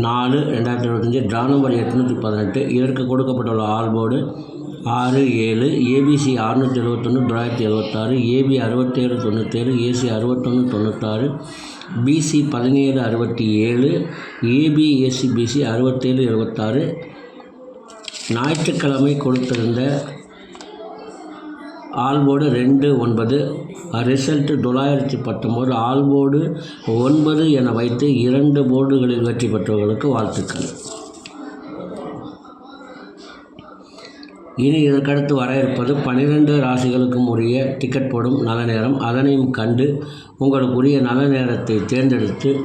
நாலு ரெண்டாயிரத்தி இருபத்தஞ்சி ட்ரா நம்பர் எட்நூற்றி பதினெட்டு இதற்கு கொடுக்கப்பட்டுள்ள ஆல்போர்டு ஆறு ஏழு ஏபிசி அறுநூற்றி எழுபத்தொன்று தொள்ளாயிரத்தி எழுபத்தாறு ஏபி அறுபத்தேழு தொண்ணூற்றேழு ஏசி அறுபத்தொன்று தொண்ணூத்தாறு பிசி பதினேழு அறுபத்தி ஏழு ஏபி ஏசி பிசி அறுபத்தேழு எழுபத்தாறு ஞாயிற்றுக்கிழமை கொடுத்திருந்த ஆல்போர்டு ரெண்டு ஒன்பது. ரிசல்ட்டு தொள்ளாயிரத்தி பத்தொம்போது. ஆல்போர்டு ஒன்பது என வைத்து இரண்டு போர்டுகளில் வெற்றி பெற்றவர்களுக்கு வாழ்த்துக்கள். இனி இதற்கடுத்து வர இருப்பது பனிரெண்டு ராசிகளுக்கும் உரிய டிக்கெட் போடும் நல்ல நேரம். அதனையும் கண்டு உங்களுக்குரிய நல்ல நேரத்தை தேர்ந்தெடுத்து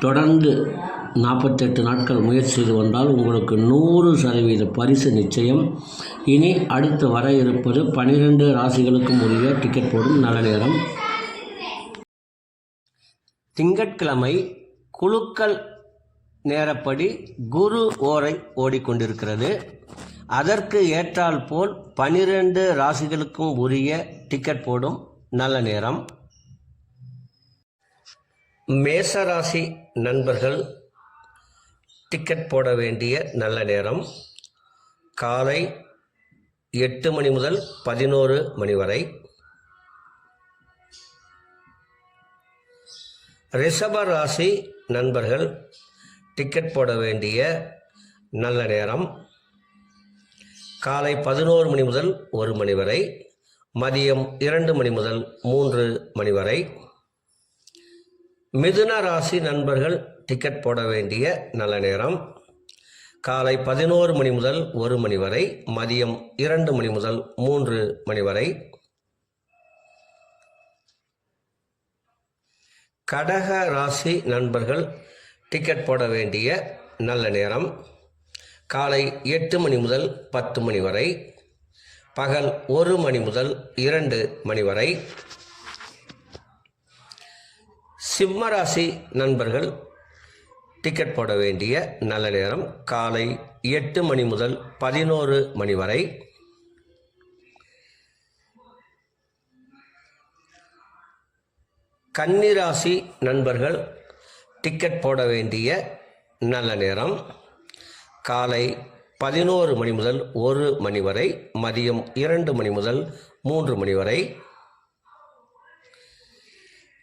தொடர்ந்து நாற்பத்தெட்டு நாட்கள் முயற்சி செய்து வந்தால் உங்களுக்கு நூறு சதவீத பரிசு நிச்சயம். இனி அடுத்து வர இருப்பது பனிரெண்டு ராசிகளுக்கும் உரிய டிக்கெட் போடும் நல்ல நேரம். திங்கட்கிழமை குழுக்கள் நேரப்படி குரு ஓரை ஓடிக்கொண்டிருக்கிறது. அதற்கு ஏற்றால் போல் பனிரெண்டு ராசிகளுக்கும் உரிய டிக்கெட் போடும் நல்ல நேரம். மேசராசி நண்பர்கள் டிக்கெட் போட வேண்டிய நல்ல நேரம். காலை எட்டு மணி முதல் பதினோரு மணி வரை. ரிஷப ராசி நண்பர்கள் டிக்கெட் போட வேண்டிய நல்ல நேரம். காலை பதினோரு மணி முதல் ஒரு மணி வரை. மதியம் இரண்டு மணி முதல் மூன்று மணி வரை. மிதுன ராசி நண்பர்கள் டிக்கெட் போட வேண்டிய நல்ல நேரம். காலை பதினோரு மணி முதல் ஒரு மணி வரை மதியம் இரண்டு மணி முதல் மூன்று மணி வரை. கடக ராசி நண்பர்கள் டிக்கெட் போட வேண்டிய நல்ல நேரம். காலை எட்டு மணி முதல் பத்து மணி வரை பகல் ஒரு மணி முதல் இரண்டு மணி வரை. சிம்மராசி நண்பர்கள் டிக்கெட் போட வேண்டிய நல்ல நேரம் காலை எட்டு மணி முதல் பதினோரு மணி வரை. கன்னிராசி நண்பர்கள் டிக்கெட் போட வேண்டிய நல்ல நேரம் காலை பதினோரு மணி முதல் ஒரு மணி வரை மதியம் இரண்டு மணி முதல் மூன்று மணி வரை.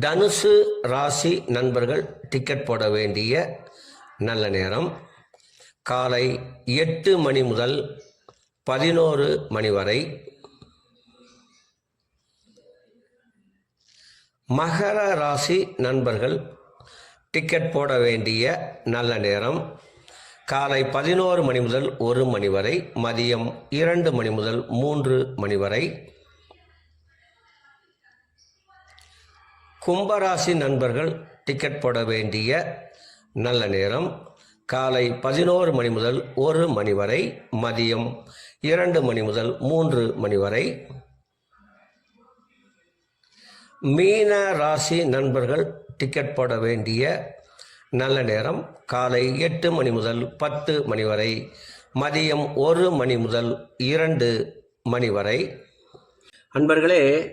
தனுசு ராசி நண்பர்கள் டிக்கெட் போட வேண்டிய நல்ல நேரம். காலை எட்டு மணி முதல் பதினோரு மணி வரை. மகர ராசி நண்பர்கள் டிக்கெட் போட வேண்டிய நல்ல நேரம். காலை பதினோரு மணி முதல் ஒரு மணி வரை மதியம் இரண்டு மணி முதல் மூன்று மணி வரை. கும்பராசி நண்பர்கள் டிக்கெட் போட வேண்டிய நல்ல நேரம். காலை பதினோரு மணி முதல் ஒரு மணி வரை மதியம் இரண்டு மணி முதல் மூன்று மணி வரை. மீன ராசி நண்பர்கள் டிக்கெட் போட வேண்டிய நல்ல நேரம். காலை எட்டு மணி முதல் பத்து மணி வரை. மதியம் ஒரு மணி முதல் இரண்டு மணி வரை. அன்பர்களே